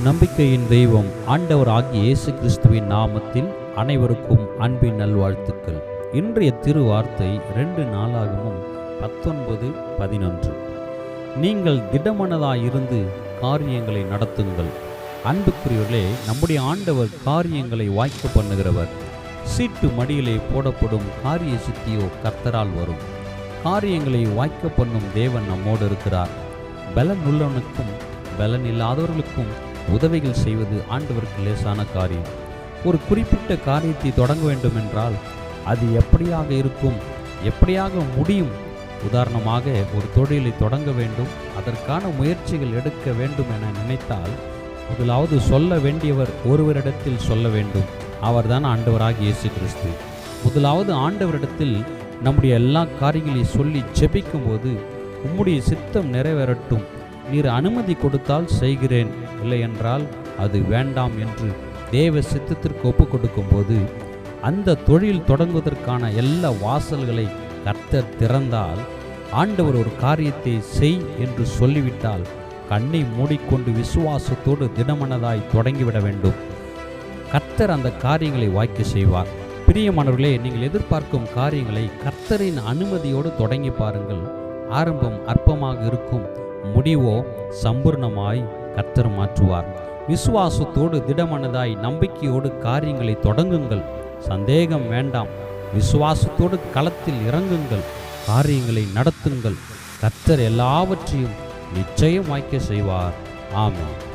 நம்பிக்கையின் தெய்வம் ஆண்டவர் ஆகிய இயேசு கிறிஸ்துவின் நாமத்தில் அனைவருக்கும் அன்பின் நல்வாழ்த்துக்கள். இன்றைய திருவார்த்தை ரெண்டு நாளாகவும் பத்தொன்பது பதினொன்று. நீங்கள் திடமனதாயிருந்து காரியங்களை நடத்துங்கள். அன்புக்குரியவர்களே நம்முடைய ஆண்டவர் காரியங்களை வாய்க்க பண்ணுகிறவர். சீட்டு மடியிலே போடப்படும் காரிய சித்தியோ கர்த்தரால் வரும். காரியங்களை வாய்க்க பண்ணும் தேவன் நம்மோடு இருக்கிறார். பலன் உள்ளவனுக்கும் பலன் இல்லாதவர்களுக்கும் உதவிகள் செய்வது ஆண்டவருக்கு லேசான காரியம். ஒரு குறிப்பிட்ட காரியத்தை தொடங்க வேண்டும் என்றால் அது எப்படியாக இருக்கும் எப்படியாக முடியும்? உதாரணமாக ஒரு தொழிலை தொடங்க வேண்டும் அதற்கான முயற்சிகள் எடுக்க வேண்டும் என நினைத்தால் முதலாவது சொல்ல வேண்டியவர் ஒருவரிடத்தில் சொல்ல வேண்டும். அவர்தான் ஆண்டவராக இயேசு கிறிஸ்து முதலாவது ஆண்டவரிடத்தில் நம்முடைய எல்லா காரியங்களையும் சொல்லி ஜெபிக்கும்போது உம்முடைய சித்தம் நிறைவேறட்டும். நீர் அனுமதி கொடுத்தால் செய்கிறேன். இல்லை என்றால் அது வேண்டாம் என்று தேவ சித்தத்திற்கு ஒப்பு கொடுக்கும்போது அந்த தொழில் தொடங்குவதற்கான எல்லா வாசல்களை கர்த்தர் திறந்தால் ஆண்டவர் ஒரு காரியத்தை செய் என்று சொல்லிவிட்டால் கண்ணை மூடிக்கொண்டு விசுவாசத்தோடு திடமனதாய் தொடங்கிவிட வேண்டும். கர்த்தர் அந்த காரியங்களை வாய்க்க செய்வார். பிரியமானவர்களே நீங்கள் எதிர்பார்க்கும் காரியங்களை கர்த்தரின் அனுமதியோடு தொடங்கி பாருங்கள். ஆரம்பம் அற்பமாக இருக்கும். முடிவோ சம்பூர்ணமாய் கர்த்தர் மாற்றுவார். விசுவாசத்தோடு திடமனதாய் நம்பிக்கையோடு காரியங்களை தொடங்குங்கள். சந்தேகம் வேண்டாம். விசுவாசத்தோடு களத்தில் இறங்குங்கள். காரியங்களை நடத்துங்கள். கர்த்தர் எல்லாவற்றையும் நிச்சயம் வாய்க்க செய்வார். ஆமாம்